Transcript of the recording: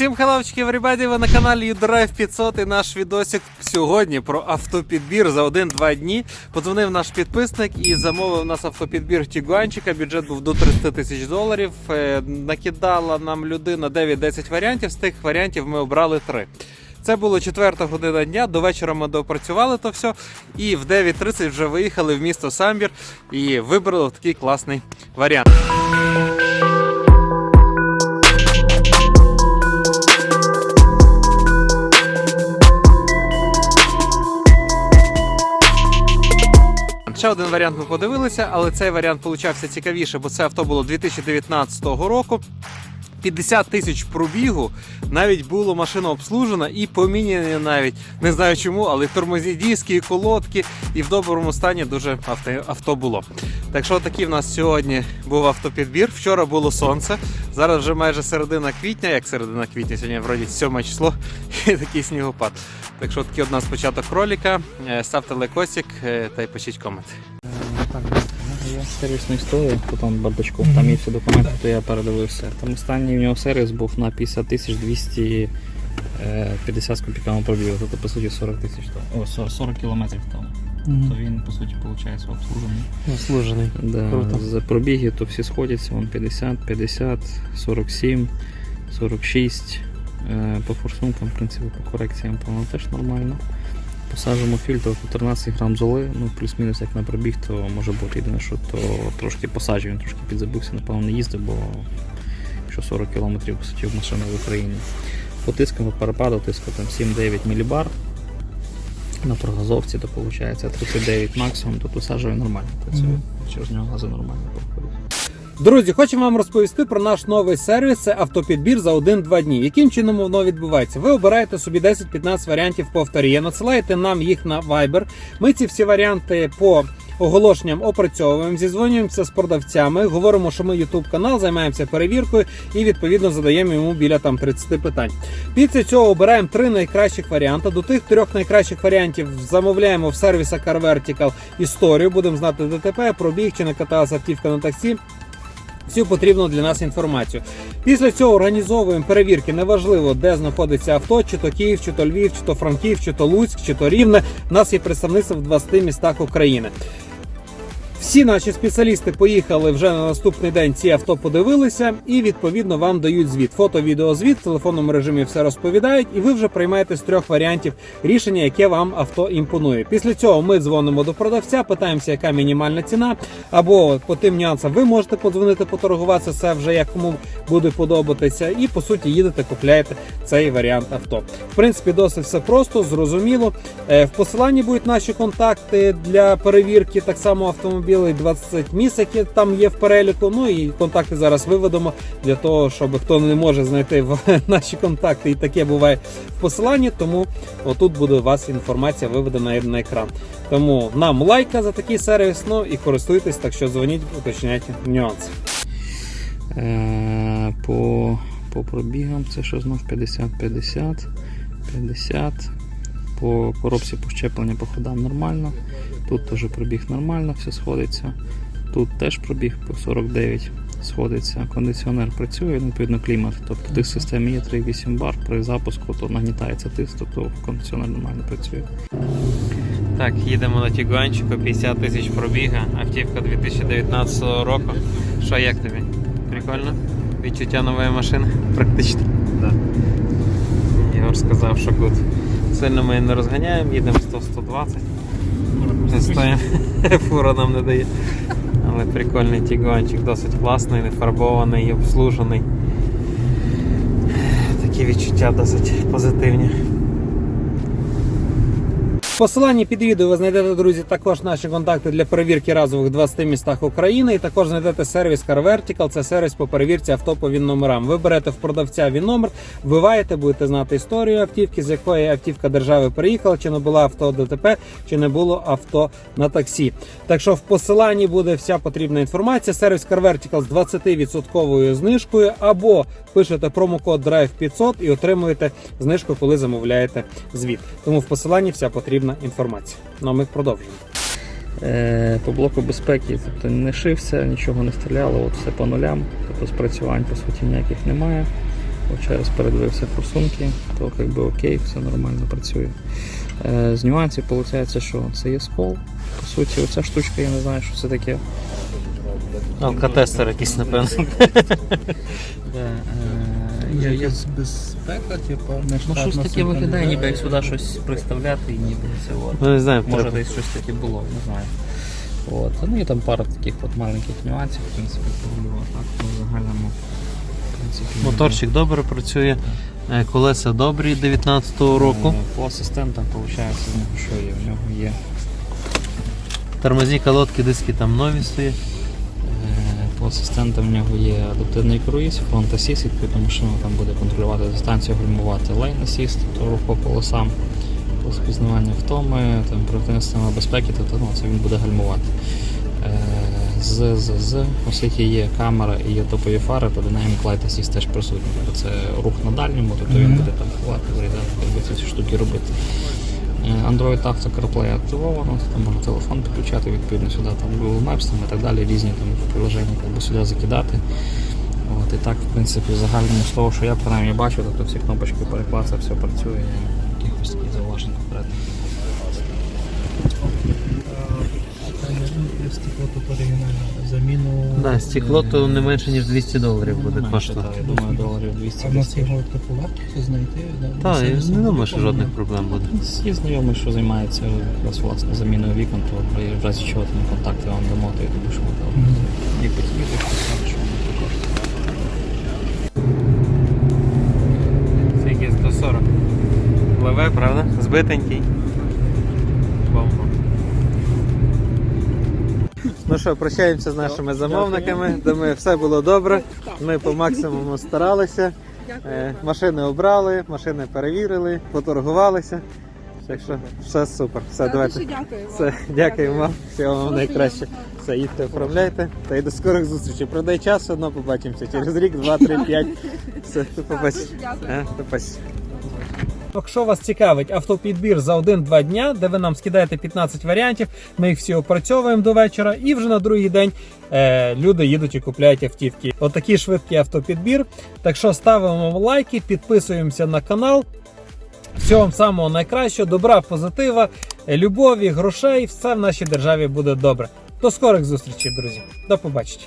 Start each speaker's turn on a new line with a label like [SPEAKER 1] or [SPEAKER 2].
[SPEAKER 1] Всім хеловчики, everybody, ви на каналі U-Drive 500 і наш відосик сьогодні про автопідбір за 1-2 дні. Подзвонив наш підписник і замовив нас автопідбір Тігуанчика. Бюджет був до 30 тисяч доларів. Е, Накидала нам людина 9-10 варіантів. З тих варіантів ми обрали 3. Це було 4 година дня. До вечора ми допрацювали то все. І в 9.30 вже виїхали в місто Самбір і вибрали такий класний варіант. Ще один варіант ми подивилися, але цей варіант получався цікавіше, бо це авто було 2019 року. 50 тисяч пробігу, навіть було машина обслужена і поміняні навіть. Не знаю чому, але тормозні диски, і колодки, і в доброму стані дуже авто, було. Так що такий в нас сьогодні був автопідбір. Вчора було сонце. Зараз вже майже середина квітня, як середина квітня, сьогодні вроді 7 число і такий снігопад. Так що такий от нас початок ролика. Е, Ставте лайкосик е, та й пишіть комент.
[SPEAKER 2] Так, ну, є сервісну історію, по тому бардачку, там є всі документи, то я передивився. Там останній в нього сервіс був на 50 тисяч 250 з копійками пробігу, тобто по суті 40 тисяч тому. О, 40, 40 кілометрів тому. То він по суті виходить обслужений.
[SPEAKER 1] Служений.
[SPEAKER 2] Да,
[SPEAKER 1] Круто.
[SPEAKER 2] За пробіги то всі сходяться, вон 50, 50, 47, 46. Е, По форсункам, в принципі, по корекціям, по-моєму, теж нормально. Посаджуємо фільтр то 13 грам золи, ну плюс-мінус як на пробіг, то може бути єдине, що то трошки посаджую, він трошки підзабився, напевно, не їздив, бо якщо 40 км по суті в машина в Україні. По тискам по перепаду тиску там 7-9 мілібар. На прогазовці то виходить 39 максимум, то посаджує нормально працює.
[SPEAKER 1] Мгм.
[SPEAKER 2] Через нього гази нормально.
[SPEAKER 1] Друзі, хочемо вам розповісти про наш новий сервіс. Це автопідбір за 1-2 дні. Яким чином воно відбувається? Ви обираєте собі 10-15 варіантів по авторії, надсилаєте нам їх на Viber. Ми ці всі варіанти по оголошенням опрацьовуємо, зізвонюємося з продавцями, говоримо, що ми YouTube канал, займаємося перевіркою і відповідно задаємо йому біля там 30 питань. Після цього обираємо три найкращих варіанти. До тих трьох найкращих варіантів замовляємо в сервіса Car Vertical історію. Будемо знати ДТП, пробіг чи не каталася автівка на таксі всю потрібну для нас інформацію. Після цього організовуємо перевірки. Неважливо, де знаходиться авто, чи то Київ, чи то Львів, чи то Франків, чи то Луцьк, чи то Рівне. У нас є представництво в 20 містах України. Всі наші спеціалісти поїхали вже на наступний день. Ці авто подивилися, і відповідно вам дають звіт. Фото, відео, звіт в телефонному режимі все розповідають, і ви вже приймаєте з трьох варіантів рішення, яке вам авто імпонує. Після цього ми дзвонимо до продавця, питаємося, яка мінімальна ціна, або по тим нюансам ви можете подзвонити, поторгуватися, це вже як кому буде подобатися, і по суті їдете, купляєте цей варіант авто. В принципі, досить все просто, зрозуміло. Е, В посиланні будуть наші контакти для перевірки, так само автомобілів, 20 місць, які там є в переліку. Ну і контакти зараз виведемо для того, щоб хто не може знайти наші контакти, і таке буває в посиланні. Тому отут буде у вас інформація виведена на екран. Тому нам лайка за такий сервіс. Ну і користуйтесь, так що дзвоніть, уточняйте нюанси.
[SPEAKER 2] Е, по, по пробігам це що знов 50, 50, 50. По коробці по щепленню по ходам нормально. Тут теж пробіг нормально, все сходиться. Тут теж пробіг по 49 сходиться. Кондиціонер працює, відповідно клімат. Тобто тиск в системі є 3,8 бар. При запуску то нагнітається тиск, тобто кондиціонер нормально працює.
[SPEAKER 1] Так, їдемо на Тігуанчику, 50 тисяч пробіга, автівка 2019 року. Що як тобі? Прикольно? Відчуття нової машини? Практично.
[SPEAKER 2] Да.
[SPEAKER 1] Ігор сказав, що гуд. Сильно ми не розганяємо, їдемо 100-120. Вже стоїмо, фура нам не дає. Але прикольний тігуанчик, досить класний, не фарбований, обслужений. Такі відчуття досить позитивні. В посиланні під відео ви знайдете, друзі, також наші контакти для перевірки разових в 20 містах України. І також знайдете сервіс Car це сервіс по перевірці авто по він номерам. Ви берете в продавця він номер, вбиваєте, будете знати історію автівки, з якої автівка держави приїхала, чи не було авто ДТП, чи не було авто на таксі. Так що в посиланні буде вся потрібна інформація. Сервіс Car з 20% знижкою, або пишете промокод Drive 500 і отримуєте знижку, коли замовляєте звіт. Тому в посиланні вся потрібна інформація. Ну а ми продовжуємо.
[SPEAKER 2] Е, По блоку безпеки тобто не шився, нічого не стріляло, от все по нулям, тобто спрацювань по суті ніяких немає. Ще раз передивився форсунки, то якби окей, все нормально працює. Е, з нюансів виходить, що це є скол. По суті, оця штучка, я не знаю, що це таке.
[SPEAKER 3] Алкотестер якийсь, напевно.
[SPEAKER 2] Е, е, я- я-
[SPEAKER 4] безпека, типу,
[SPEAKER 2] Ну щось таке виглядає, ніби як сюди щось приставляти і ніби це от.
[SPEAKER 3] Ну не знаю,
[SPEAKER 2] Може
[SPEAKER 3] треба.
[SPEAKER 2] десь щось таке було, не знаю. От. Ну і там пара таких от маленьких нюансів, в принципі, погулював. Так, ну, в загальному, в принципі,
[SPEAKER 3] Моторчик добре працює, е, колеса добрі 19-го року.
[SPEAKER 2] Е, По асистентам, виходить, що є? В нього є
[SPEAKER 3] Тормозні колодки, диски там нові стоять.
[SPEAKER 2] По асистентам в нього є адаптивний круїз, фронт асіст, відповідно машина там буде контролювати дистанцію, гальмувати лейн асіст, тобто рух по полосам, розпізнавання втоми, там оперативна система безпеки, тобто ну, це він буде гальмувати. Е, З, з, з, оскільки є камера і є топові фари, то Dynamic Light Assist теж присутній. Це рух на дальньому, тобто він буде там ховати, вирізати, ці штуки робити. Android Auto CarPlay активовано, там можна телефон підключати відповідно сюди, там Google Maps там, і так далі, різні там приложення якби, сюди закидати. От, і так, в принципі, в загальному з того, що я принаймні бачу, тобто всі кнопочки переклацав, все працює, якихось таких зауважень конкретних.
[SPEAKER 4] Стекло тут оригінальне. Заміну.
[SPEAKER 3] Да, стекло то не менше, ніж 200 доларів буде
[SPEAKER 2] Менше,
[SPEAKER 3] коштувати.
[SPEAKER 2] я думаю, доларів 200
[SPEAKER 4] А в нас його таку це знайти. да,
[SPEAKER 3] Так, я не думаю, що жодних проблем буде.
[SPEAKER 2] Є знайомий, що займається якраз власне заміною вікон, то при в разі чого там контакти вам дамо, то я думаю, що
[SPEAKER 4] Мгм.
[SPEAKER 2] ліпить їдеш, що воно покажуть.
[SPEAKER 3] Скільки 140. Пливе, правда? Збитенький. Ну що, прощаємося з нашими замовниками. Думаю, все було добре. Ми по максимуму старалися. Е, Машини обрали, машини перевірили, поторгувалися. Так що все супер. Все, давайте.
[SPEAKER 5] дуже дякую вам.
[SPEAKER 3] Все, дякуємо вам. Всього вам найкраще. Все, їдьте, оформляйте. Та й до скорих зустрічей. Продай час, одно побачимося. Через рік, два, три, п'ять. Все, до побачення. Е, До побачення.
[SPEAKER 1] Якщо вас цікавить автопідбір за 1-2 дня, де ви нам скидаєте 15 варіантів, ми їх всі опрацьовуємо до вечора, і вже на другий день е, люди їдуть і купляють автівки. Отакий швидкий автопідбір. Так що ставимо лайки, підписуємося на канал. Всього самого найкращого, добра, позитива, любові, грошей. Все в нашій державі буде добре. До скорих зустрічей, друзі. До побачення.